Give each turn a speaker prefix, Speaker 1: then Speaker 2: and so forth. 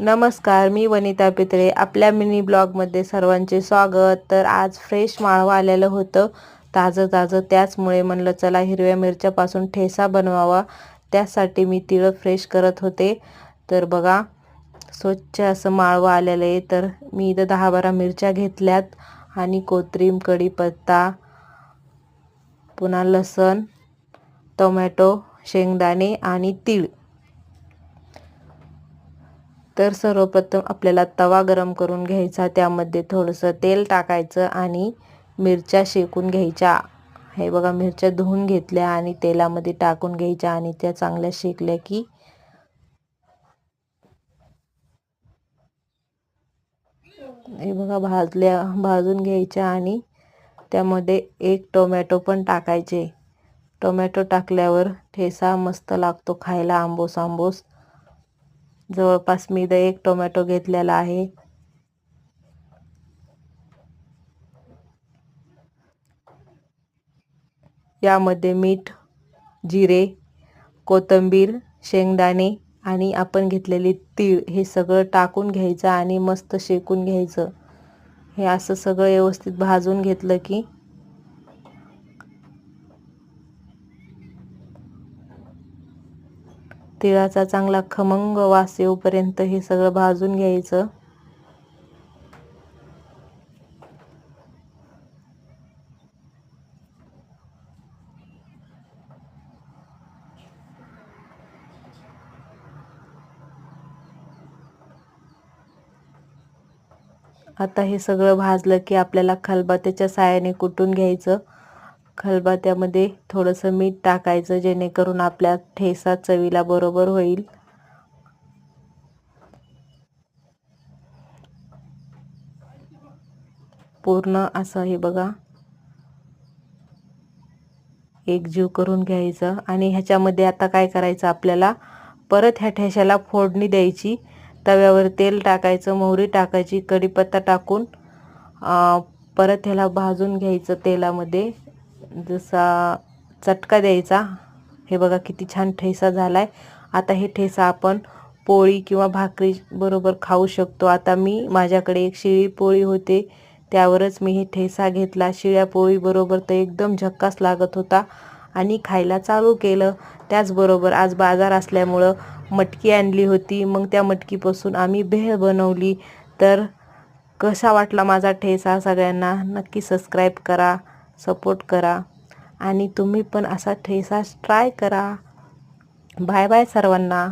Speaker 1: नमस्कार मी वनिता पित्रे आपल्या मिनी ब्लॉगमध्ये सर्वांचे स्वागत. तर आज फ्रेश माळवा आलेलं होतं. ताजं ताजं त्याचमुळे म्हणलं चला हिरव्या मिरच्यापासून ठेसा बनवावा. त्यासाठी मी तिळं फ्रेश करत होते. तर बघा स्वच्छ असं माळवा आलेलं आहे. तर मी इथं दहा बारा मिरच्या घेतल्यात आणि कोथिंबीर कढीपत्ता पुन्हा लसण टोमॅटो शेंगदाणे आणि तीळ. तर सर्वप्रथम आपल्याला तवा गरम करून घ्यायचा त्यामध्ये थोडंसं तेल टाकायचं आणि मिरच्या शेकून घ्यायच्या. हे बघा मिरच्या धुवून घेतल्या आणि तेलामध्ये टाकून घ्यायच्या आणि त्या चांगल्या शेकल्या की हे बघा भाजल्या भाजून घ्यायच्या आणि त्यामध्ये एक टोमॅटो पण टाकायचे. टोमॅटो टाकल्यावर ठेसा मस्त लागतो खायला आंबोस आंबोस. जवळपास मी इथं एक टोमॅटो घेतलेला आहे. यामध्ये मीठ जिरे कोथिंबीर शेंगदाणे आणि आपण घेतलेली तीळ हे सगळं टाकून घ्यायचं आणि मस्त शेकून घ्यायचं. हे असं सगळं व्यवस्थित भाजून घेतलं की तिळाचा चांगला खमंग वास येऊपर्यंत हे सगळं भाजून घ्यायचं. आता हे सगळं भाजलं की आपल्याला खलबत्त्याच्या साहाय्याने कुटून घ्यायचं. खलबत्त्यामध्ये थोडंसं मीठ टाकायचं जेणेकरून आपल्या ठेसा चवीला बरोबर होईल. पूर्ण असं हे बघा. एकजीव करून घ्यायचं आणि ह्याच्यामध्ये आता काय करायचं आपल्याला? परत ह्या ठेशाला फोडणी द्यायची. तव्यावर तेल टाकायचं मोहरी टाकायची कढीपत्ता टाकून परत ह्याला भाजून घ्यायचं तेलामध्ये. जसा चटका द्यायचा हे बघा किती छान ठेसा झाला आहे आता हे ठेसा आपण पोळी किंवा भाकरी बरोबर खाऊ शकतो. आता मी माझ्याकडे एक शिळी पोळी होते त्यावरच मी हे ठेसा घेतला. शिळ्या पोळीबरोबर तर एकदम झक्कास लागत होता आणि खायला चालू केलं. त्याचबरोबर आज बाजार असल्यामुळं मटकी आणली होती. मग त्या मटकीपासून आम्ही भेळ बनवली. तर कसा वाटला माझा ठेसा? सगळ्यांना नक्की सबस्क्राईब करा. सपोर्ट करा. आणि तुम्ही पण असा ठेसा ट्राय करा. बाय बाय सर्वांना.